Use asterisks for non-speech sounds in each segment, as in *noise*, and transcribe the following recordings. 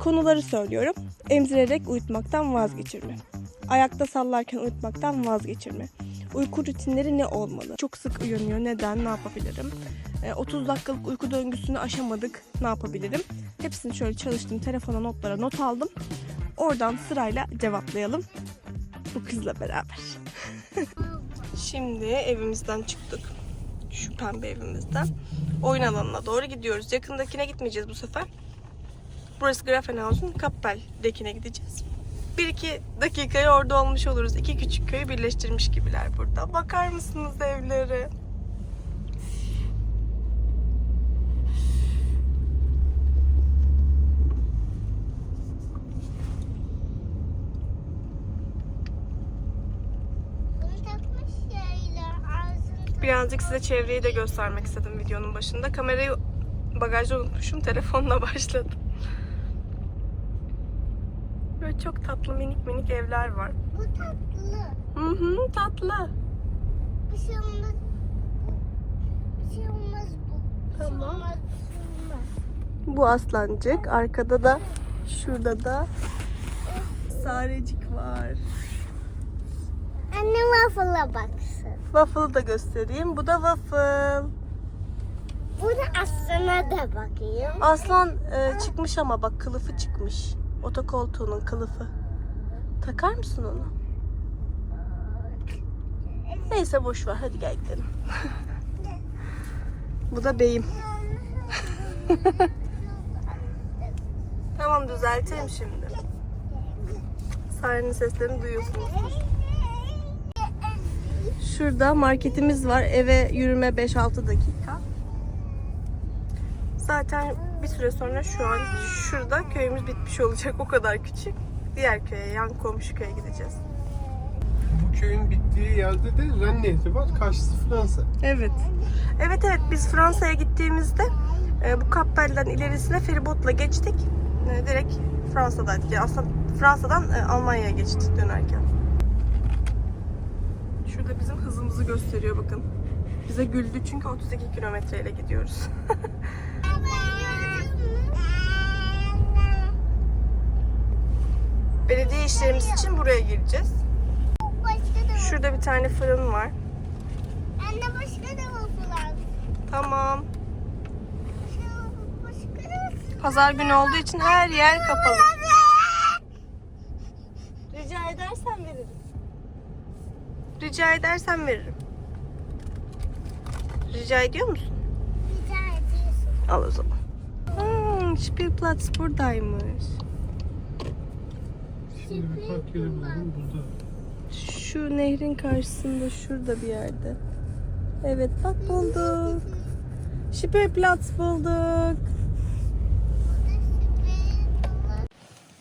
Konuları söylüyorum. Emzirerek uyutmaktan vazgeçirme. Ayakta sallarken uyutmaktan vazgeçirme. Uyku rutinleri ne olmalı? Çok sık uyanıyor. Neden? Ne yapabilirim? E, 30 dakikalık uyku döngüsünü aşamadık. Ne yapabilirim? Hepsini şöyle çalıştım. Telefona notlara not aldım. Oradan sırayla cevaplayalım. Bu kızla beraber. *laughs* Şimdi evimizden çıktık. Şu pembe evimizden. Oyun alanına doğru gidiyoruz. Yakındakine gitmeyeceğiz bu sefer. Burası Grafenhaus'un Kappel'dekine gideceğiz. Bir iki dakikaya orada olmuş oluruz. İki küçük köyü birleştirmiş gibiler burada. Bakar mısınız ağzını Birazcık size çevreyi de göstermek istedim videonun başında. Kamerayı bagajda unutmuşum. Telefonla *laughs* başladım. Böyle çok tatlı minik minik evler var. Bu tatlı. Hı hı tatlı. Bir şey olmaz. Bir şey olmaz bu. Bir şey Tamam. olmaz, bir şey olmaz. Bu aslancık. Arkada da şurada da sarecik var. Anne waffle'a baksın. Waffle'ı da göstereyim. Bu da waffle. Burada aslana da bakayım. Aslan e, çıkmış ama bak kılıfı çıkmış. Otokoltuğunun kılıfı. Takar mısın onu? Neyse boş ver. Hadi gel gidelim. *laughs* Bu da beyim. *laughs* tamam düzelteyim şimdi. Sarenin seslerini duyuyorsunuz. Şurada marketimiz var. Eve yürüme 5-6 dakika. Zaten bir süre sonra şu an şurada köyümüz bitmiş olacak. O kadar küçük. Diğer köye, yan komşu köye gideceğiz. Bu köyün bittiği yerde de Ren Nehri var. Karşısı Fransa. Evet. Evet evet biz Fransa'ya gittiğimizde e, bu Kappel'den ilerisine feribotla geçtik. E, direkt Fransa'daydık. Yani aslında Fransa'dan e, Almanya'ya geçtik dönerken. Şurada bizim hızımızı gösteriyor bakın. Bize güldü çünkü 32 kilometreyle gidiyoruz. *laughs* Belediye işlerimiz için buraya gireceğiz. Şurada bir tane fırın var. Anne başka da al. Tamam. Pazar günü olduğu için her yer kapalı. Rica edersen veririm. Rica edersen veririm. Rica ediyor musun? Rica ediyorsun. Al o zaman. Hmm, Spielplatz buradaymış. Şu nehrin karşısında şurada bir yerde. Evet bak bulduk. Spielplatz bulduk.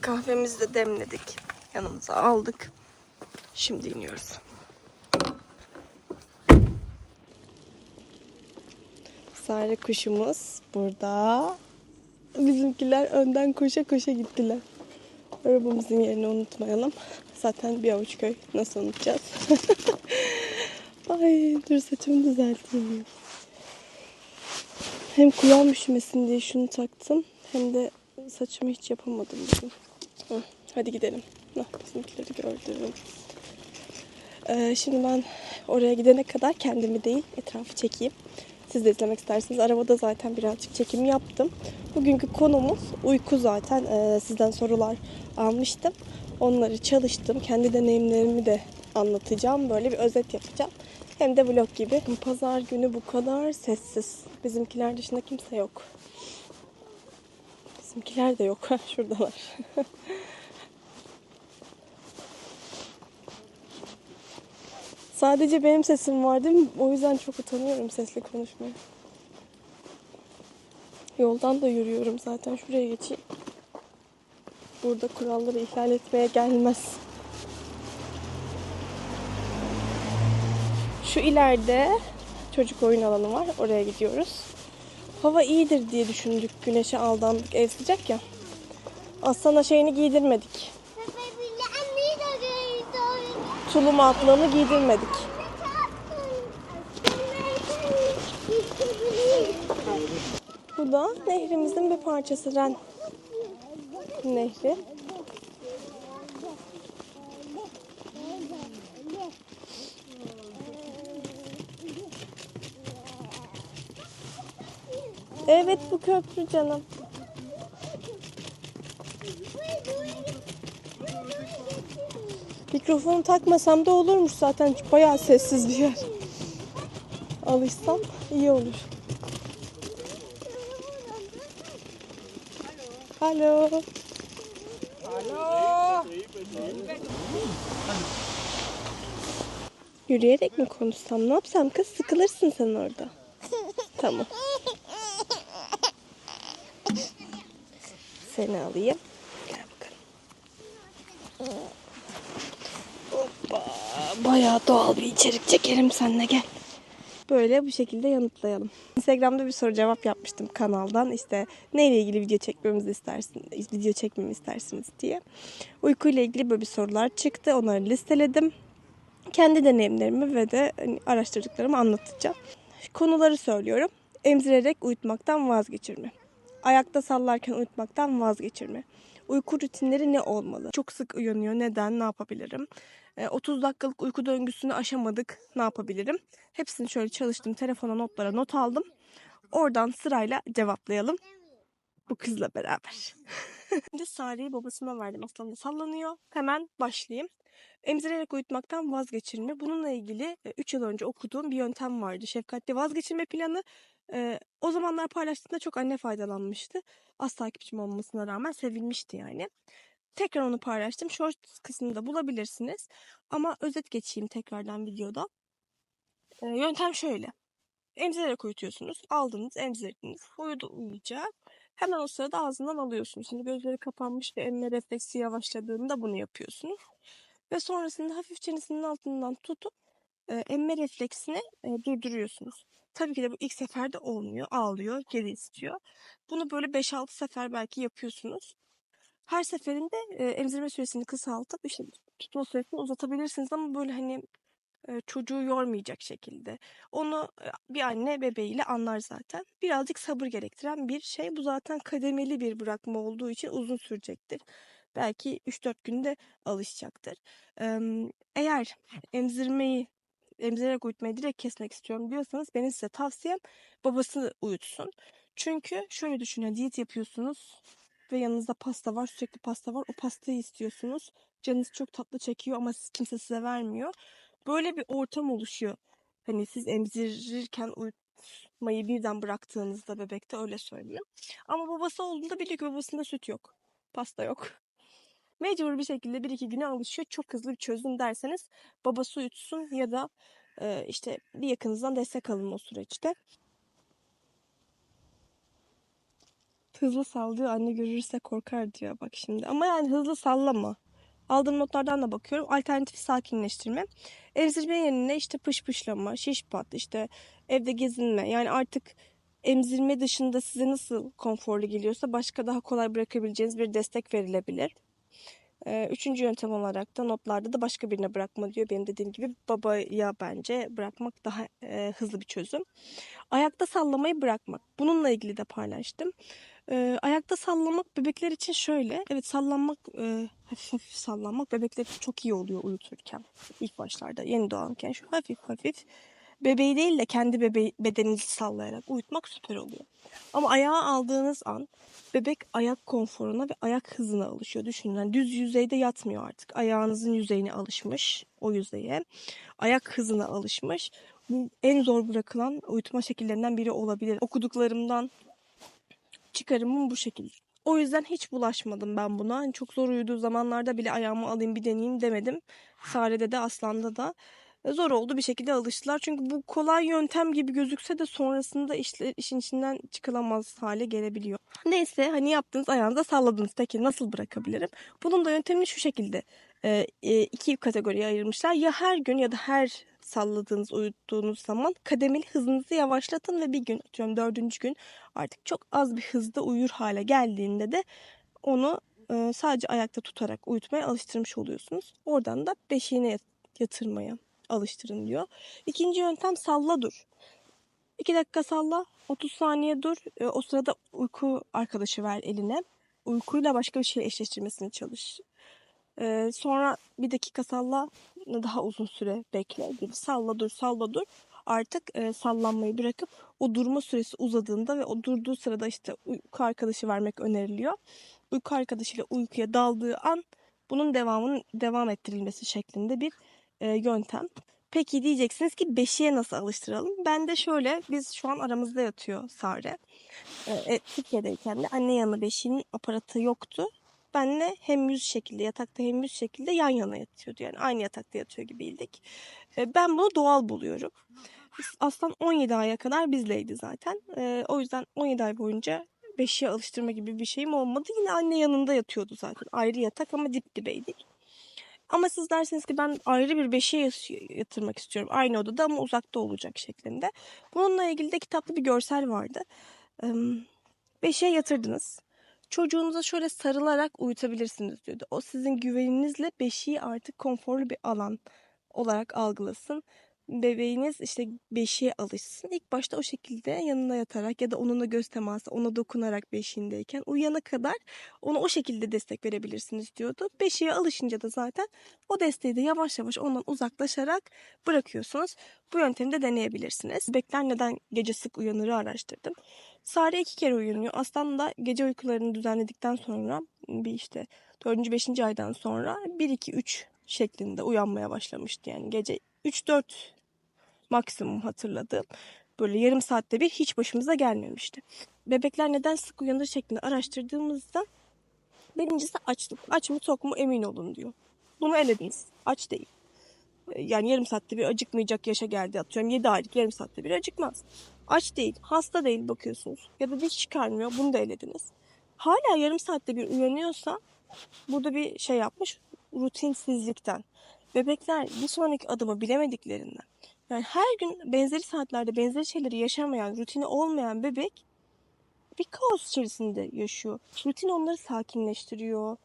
Kahvemizi de demledik. Yanımıza aldık. Şimdi iniyoruz. Sare kuşumuz burada. Bizimkiler önden koşa koşa gittiler. Arabamızın yerini unutmayalım. Zaten bir avuç köy. Nasıl unutacağız? *laughs* Ay dur saçımı düzelteyim. Hem kulağım üşümesin diye şunu taktım. Hem de saçımı hiç yapamadım bugün. Hadi gidelim. Hah, bizimkileri gördüm. Ee, şimdi ben oraya gidene kadar kendimi değil etrafı çekeyim. Siz de izlemek isterseniz. Arabada zaten birazcık çekim yaptım. Bugünkü konumuz uyku zaten. Ee, sizden sorular almıştım. Onları çalıştım. Kendi deneyimlerimi de anlatacağım. Böyle bir özet yapacağım. Hem de vlog gibi. Pazar günü bu kadar sessiz. Bizimkiler dışında kimse yok. Bizimkiler de yok. *laughs* Şuradalar. *laughs* Sadece benim sesim var değil mi? O yüzden çok utanıyorum sesli konuşmaya. Yoldan da yürüyorum zaten. Şuraya geçeyim. Burada kuralları ihlal etmeye gelmez. Şu ileride çocuk oyun alanı var. Oraya gidiyoruz. Hava iyidir diye düşündük. Güneşe aldandık. Ev sıcak ya. Aslan'a şeyini giydirmedik. Tulum atlığını giydirmedik. Bu da nehrimizin bir parçası Ren. nehri. Evet bu köprü canım. Mikrofonu takmasam da olurmuş zaten bayağı sessiz bir yer. Alışsam iyi olur. Alo. Yürüyerek mi konuşsam? Ne yapsam kız? Sıkılırsın sen orada. Tamam. Seni alayım. Bayağı doğal bir içerik çekelim seninle gel. Böyle bu şekilde yanıtlayalım. Instagram'da bir soru cevap yapmıştım kanaldan. İşte neyle ilgili video çekmemizi istersiniz, video çekmemi istersiniz diye. Uykuyla ilgili böyle bir sorular çıktı. Onları listeledim. Kendi deneyimlerimi ve de hani, araştırdıklarımı anlatacağım. Konuları söylüyorum. Emzirerek uyutmaktan vazgeçirme. Ayakta sallarken uyutmaktan vazgeçirme. Uyku rutinleri ne olmalı? Çok sık uyanıyor. Neden? Ne yapabilirim? E, 30 dakikalık uyku döngüsünü aşamadık. Ne yapabilirim? Hepsini şöyle çalıştım. Telefona notlara not aldım. Oradan sırayla cevaplayalım. Bu kızla beraber. *laughs* Şimdi Sare'yi babasına verdim. Aslanı sallanıyor. Hemen başlayayım. Emzirerek uyutmaktan vazgeçirme. Bununla ilgili 3 yıl önce okuduğum bir yöntem vardı. Şefkatli vazgeçirme planı. O zamanlar paylaştığımda çok anne faydalanmıştı. Az takipçim olmasına rağmen sevilmişti yani. Tekrar onu paylaştım. Shorts kısmında bulabilirsiniz. Ama özet geçeyim tekrardan videoda. Yöntem şöyle. Emzirerek uyutuyorsunuz. Aldınız, emzirdiniz. Uyudu uyuyacak. Hemen o sırada ağzından alıyorsunuz. Şimdi gözleri kapanmış ve emme refleksi yavaşladığında bunu yapıyorsunuz. Ve sonrasında hafif çenesinin altından tutup e, emme refleksini e, durduruyorsunuz. Tabii ki de bu ilk seferde olmuyor. Ağlıyor, geri istiyor. Bunu böyle 5-6 sefer belki yapıyorsunuz. Her seferinde e, emzirme süresini kısaltıp işte tutma süresini uzatabilirsiniz ama böyle hani e, çocuğu yormayacak şekilde. Onu e, bir anne bebeğiyle anlar zaten. Birazcık sabır gerektiren bir şey. Bu zaten kademeli bir bırakma olduğu için uzun sürecektir. Belki 3-4 günde alışacaktır. Eğer emzirmeyi emzirerek uyutmayı direkt kesmek istiyorum diyorsanız benim size tavsiyem babası uyutsun. Çünkü şöyle düşünün diyet yapıyorsunuz ve yanınızda pasta var sürekli pasta var o pastayı istiyorsunuz. Canınız çok tatlı çekiyor ama siz- kimse size vermiyor. Böyle bir ortam oluşuyor. Hani siz emzirirken uyutmayı birden bıraktığınızda bebekte öyle söyleyeyim. Ama babası olduğunda biliyor ki babasında süt yok. Pasta yok. Mecbur bir şekilde bir iki güne alışıyor. Çok hızlı bir çözüm derseniz babası uyutsun ya da e, işte bir yakınızdan destek alın o süreçte. Hızlı sallıyor anne görürse korkar diyor bak şimdi. Ama yani hızlı sallama. Aldığım notlardan da bakıyorum. Alternatif sakinleştirme. Emzirme yerine işte pışpışlama, şiş pat, işte evde gezinme. Yani artık emzirme dışında size nasıl konforlu geliyorsa başka daha kolay bırakabileceğiniz bir destek verilebilir. Üçüncü yöntem olarak da notlarda da başka birine bırakma diyor. Benim dediğim gibi babaya bence bırakmak daha e, hızlı bir çözüm. Ayakta sallamayı bırakmak. Bununla ilgili de paylaştım. Ee, ayakta sallamak bebekler için şöyle. Evet sallanmak, e, hafif hafif sallanmak bebekler için çok iyi oluyor uyuturken. İlk başlarda yeni doğanken şu hafif hafif bebeği değil de kendi bebeği, bedeninizi sallayarak uyutmak süper oluyor. Ama ayağa aldığınız an bebek ayak konforuna ve ayak hızına alışıyor. Düşünün yani düz yüzeyde yatmıyor artık. Ayağınızın yüzeyine alışmış o yüzeye. Ayak hızına alışmış. Bu en zor bırakılan uyutma şekillerinden biri olabilir. Okuduklarımdan çıkarımım bu şekilde. O yüzden hiç bulaşmadım ben buna. Hani çok zor uyuduğu zamanlarda bile ayağımı alayım bir deneyeyim demedim. Sare'de de Aslan'da da zor oldu bir şekilde alıştılar. Çünkü bu kolay yöntem gibi gözükse de sonrasında işler, işin içinden çıkılamaz hale gelebiliyor. Neyse hani yaptınız ayağınıza salladınız. Peki nasıl bırakabilirim? Bunun da yöntemini şu şekilde e, e, iki kategoriye ayırmışlar. Ya her gün ya da her salladığınız, uyuttuğunuz zaman kademeli hızınızı yavaşlatın ve bir gün atıyorum dördüncü gün artık çok az bir hızda uyur hale geldiğinde de onu e, sadece ayakta tutarak uyutmaya alıştırmış oluyorsunuz. Oradan da beşiğine yat- yatırmaya alıştırın diyor. İkinci yöntem salla dur. 2 dakika salla, 30 saniye dur. E, o sırada uyku arkadaşı ver eline. uykuyla başka bir şey eşleştirmesine çalış. Ee, sonra bir dakika salla daha uzun süre bekle. Bir salla dur salla dur. Artık e, sallanmayı bırakıp o durma süresi uzadığında ve o durduğu sırada işte uyku arkadaşı vermek öneriliyor. Uyku arkadaşıyla uykuya daldığı an bunun devamının devam ettirilmesi şeklinde bir e, yöntem. Peki diyeceksiniz ki beşiğe nasıl alıştıralım? Ben de şöyle biz şu an aramızda yatıyor Sare. E, e, Türkiye'deyken de anne yanı beşiğinin aparatı yoktu. Benle hem yüz şekilde yatakta hem yüz şekilde yan yana yatıyordu. Yani aynı yatakta yatıyor gibiydik. E, ben bunu doğal buluyorum. Aslan 17 aya kadar bizleydi zaten. E, o yüzden 17 ay boyunca beşiğe alıştırma gibi bir şeyim olmadı. Yine anne yanında yatıyordu zaten. Ayrı yatak ama dip dibeydik. Ama siz dersiniz ki ben ayrı bir beşiğe yatırmak istiyorum. Aynı odada ama uzakta olacak şeklinde. Bununla ilgili de kitapta bir görsel vardı. Beşiğe yatırdınız. Çocuğunuza şöyle sarılarak uyutabilirsiniz diyordu. O sizin güveninizle beşiği artık konforlu bir alan olarak algılasın. Bebeğiniz işte beşiğe alışsın. İlk başta o şekilde yanına yatarak ya da onunla göz teması, ona dokunarak beşiğindeyken uyuyana kadar ona o şekilde destek verebilirsiniz diyordu. Beşiğe alışınca da zaten o desteği de yavaş yavaş ondan uzaklaşarak bırakıyorsunuz. Bu yöntemi de deneyebilirsiniz. Bebekler neden gece sık uyanırı araştırdım. Sare iki kere uyanıyor. Aslan da gece uykularını düzenledikten sonra bir işte 4. 5. aydan sonra 1 2 3 şeklinde uyanmaya başlamıştı. Yani gece 3 4 maksimum hatırladığım. Böyle yarım saatte bir hiç başımıza gelmemişti. Bebekler neden sık uyanır şeklinde araştırdığımızda birincisi açlık. Aç mı tok mu emin olun diyor. Bunu elediniz. Aç değil. Yani yarım saatte bir acıkmayacak yaşa geldi atıyorum. 7 aylık yarım saatte bir acıkmaz. Aç değil, hasta değil bakıyorsunuz. Ya da diş çıkarmıyor, bunu da elediniz. Hala yarım saatte bir uyanıyorsa burada bir şey yapmış rutinsizlikten. Bebekler bir sonraki adımı bilemediklerinden. Yani her gün benzeri saatlerde benzeri şeyleri yaşamayan, rutini olmayan bebek bir kaos içerisinde yaşıyor. Rutin onları sakinleştiriyor.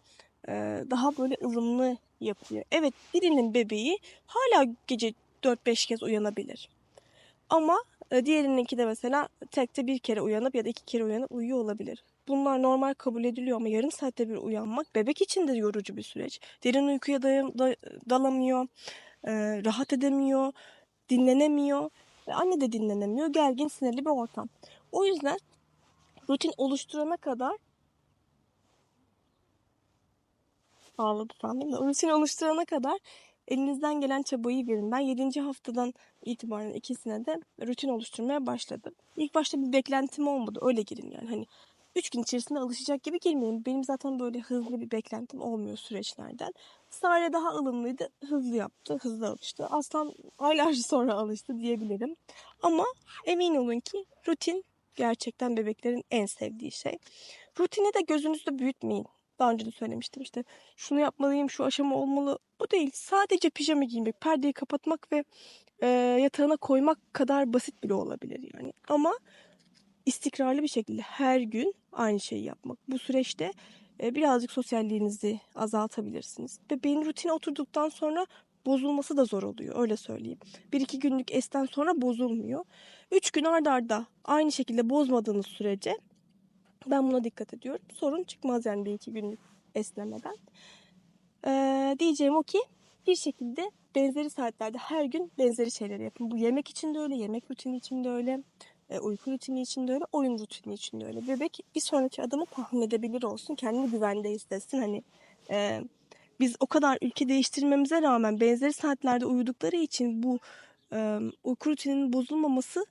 Daha böyle ılımlı yapıyor. Evet birinin bebeği hala gece 4-5 kez uyanabilir. Ama diğerininki de mesela tekte bir kere uyanıp ya da iki kere uyanıp uyuyor olabilir. Bunlar normal kabul ediliyor ama yarım saatte bir uyanmak bebek için de yorucu bir süreç. Derin uykuya dalamıyor, rahat edemiyor, dinlenemiyor. Ve anne de dinlenemiyor. Gergin, sinirli bir ortam. O yüzden rutin oluşturana kadar ağladı sandım da rutin oluşturana kadar elinizden gelen çabayı verin. Ben 7. haftadan itibaren ikisine de rutin oluşturmaya başladım. İlk başta bir beklentim olmadı. Öyle girin yani. Hani 3 gün içerisinde alışacak gibi girmeyin. Benim zaten böyle hızlı bir beklentim olmuyor süreçlerden. Sare daha ılımlıydı. Hızlı yaptı. Hızlı alıştı. Aslan aylarca sonra alıştı diyebilirim. Ama emin olun ki rutin gerçekten bebeklerin en sevdiği şey. Rutini de gözünüzde büyütmeyin. Daha önce de söylemiştim işte şunu yapmalıyım, şu aşama olmalı. Bu değil. Sadece pijama giymek, perdeyi kapatmak ve e, yatağına koymak kadar basit bile olabilir yani. Ama istikrarlı bir şekilde her gün aynı şeyi yapmak. Bu süreçte birazcık sosyalliğinizi azaltabilirsiniz. Bebeğin rutine oturduktan sonra bozulması da zor oluyor öyle söyleyeyim. Bir iki günlük esten sonra bozulmuyor. Üç gün arda arda aynı şekilde bozmadığınız sürece ben buna dikkat ediyorum. Sorun çıkmaz yani bir iki günlük esnemeden. Ee, diyeceğim o ki bir şekilde benzeri saatlerde her gün benzeri şeyleri yapın. Bu yemek için de öyle, yemek rutini için de öyle, e, uyku rutini için de öyle, oyun rutini için de öyle. Bebek bir sonraki adımı tahmin edebilir olsun, kendini güvende hissetsin. Hani e, biz o kadar ülke değiştirmemize rağmen benzeri saatlerde uyudukları için bu e, uyku rutininin bozulmaması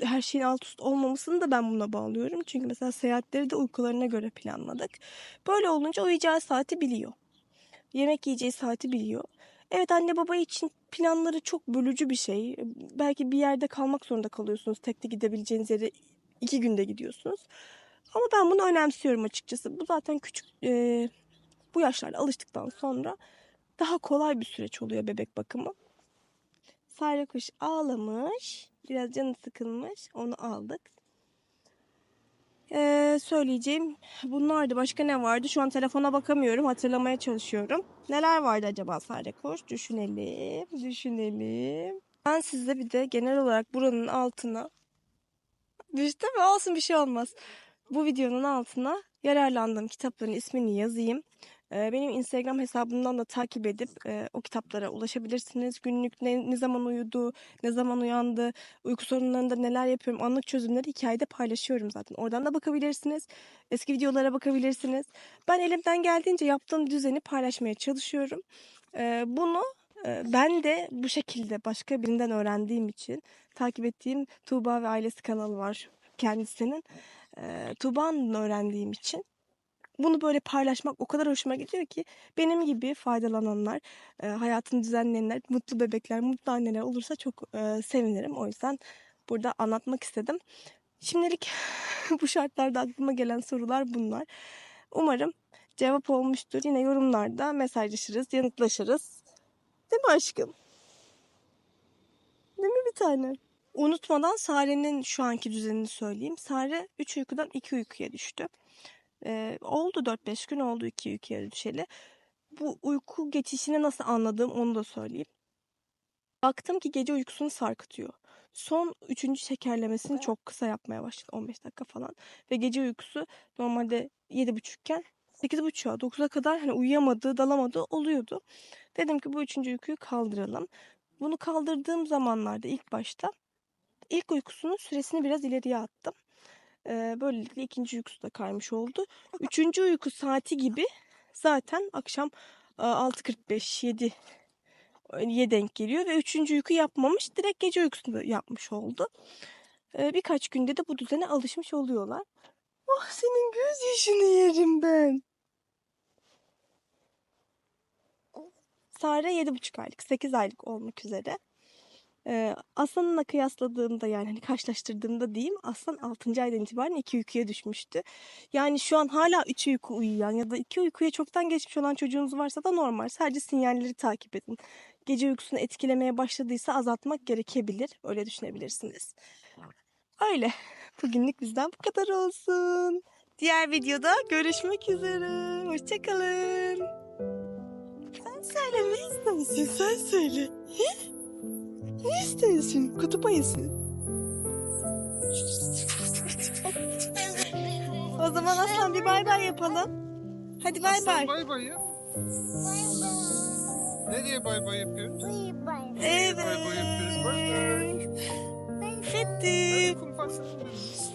her şeyin alt üst olmamasını da ben buna bağlıyorum. Çünkü mesela seyahatleri de uykularına göre planladık. Böyle olunca uyuyacağı saati biliyor. Yemek yiyeceği saati biliyor. Evet anne baba için planları çok bölücü bir şey. Belki bir yerde kalmak zorunda kalıyorsunuz. Tekte gidebileceğiniz yere iki günde gidiyorsunuz. Ama ben bunu önemsiyorum açıkçası. Bu zaten küçük e, bu yaşlarda alıştıktan sonra daha kolay bir süreç oluyor bebek bakımı. Sare kuş ağlamış. Biraz canı sıkılmış. Onu aldık. Ee, söyleyeceğim bunlardı. Başka ne vardı? Şu an telefona bakamıyorum. Hatırlamaya çalışıyorum. Neler vardı acaba Sare kuş? Düşünelim. Düşünelim. Ben size bir de genel olarak buranın altına düştü mü? Olsun bir şey olmaz. Bu videonun altına yararlandığım kitapların ismini yazayım. Benim Instagram hesabımdan da takip edip o kitaplara ulaşabilirsiniz. Günlük ne, ne zaman uyudu, ne zaman uyandı, uyku sorunlarında neler yapıyorum, anlık çözümleri hikayede paylaşıyorum zaten. Oradan da bakabilirsiniz. Eski videolara bakabilirsiniz. Ben elimden geldiğince yaptığım düzeni paylaşmaya çalışıyorum. Bunu ben de bu şekilde başka birinden öğrendiğim için takip ettiğim Tuğba ve Ailesi kanalı var kendisinin. Tuğba'nın öğrendiğim için bunu böyle paylaşmak o kadar hoşuma gidiyor ki benim gibi faydalananlar, e, hayatını düzenleyenler, mutlu bebekler, mutlu anneler olursa çok e, sevinirim. O yüzden burada anlatmak istedim. Şimdilik *laughs* bu şartlarda aklıma gelen sorular bunlar. Umarım cevap olmuştur. Yine yorumlarda mesajlaşırız, yanıtlaşırız. Değil mi aşkım? Değil mi bir tane? Unutmadan Sare'nin şu anki düzenini söyleyeyim. Sare 3 uykudan 2 uykuya düştü. Ee, oldu 4-5 gün oldu 2 uykuya düşeli. Bu uyku geçişini nasıl anladığım onu da söyleyeyim. Baktım ki gece uykusunu sarkıtıyor. Son üçüncü şekerlemesini çok kısa yapmaya başladı. 15 dakika falan. Ve gece uykusu normalde 7.30 iken 8.30'a 9'a kadar hani uyuyamadığı, dalamadığı oluyordu. Dedim ki bu üçüncü uykuyu kaldıralım. Bunu kaldırdığım zamanlarda ilk başta ilk uykusunun süresini biraz ileriye attım. Ee, böylelikle ikinci uykusu da kaymış oldu. Üçüncü uyku saati gibi zaten akşam e, 6.45 7 ye denk geliyor ve üçüncü uyku yapmamış direkt gece uykusunu yapmış oldu. Ee, birkaç günde de bu düzene alışmış oluyorlar. Oh senin göz yaşını yerim ben. Sare 7,5 aylık, 8 aylık olmak üzere. Aslan'la kıyasladığımda yani hani karşılaştırdığımda diyeyim Aslan 6. aydan itibaren 2 uykuya düşmüştü. Yani şu an hala 3 uyku uyuyan ya da 2 uykuya çoktan geçmiş olan çocuğunuz varsa da normal. Sadece sinyalleri takip edin. Gece uykusunu etkilemeye başladıysa azaltmak gerekebilir. Öyle düşünebilirsiniz. Öyle. Bugünlük bizden bu kadar olsun. Diğer videoda görüşmek üzere. Hoşçakalın. Sen söyle ne istersin? Sen söyle. Ne istersin? Kutup ayısı. O zaman Aslan bir bay bay yapalım. Hadi bay bay. Bay bay ya. Bay bay. Nereye bay bay yapıyoruz? Bay bay. Evet. Bay bay yapıyoruz. Bay bay. Bitti. Hadi kumpas yapıyoruz.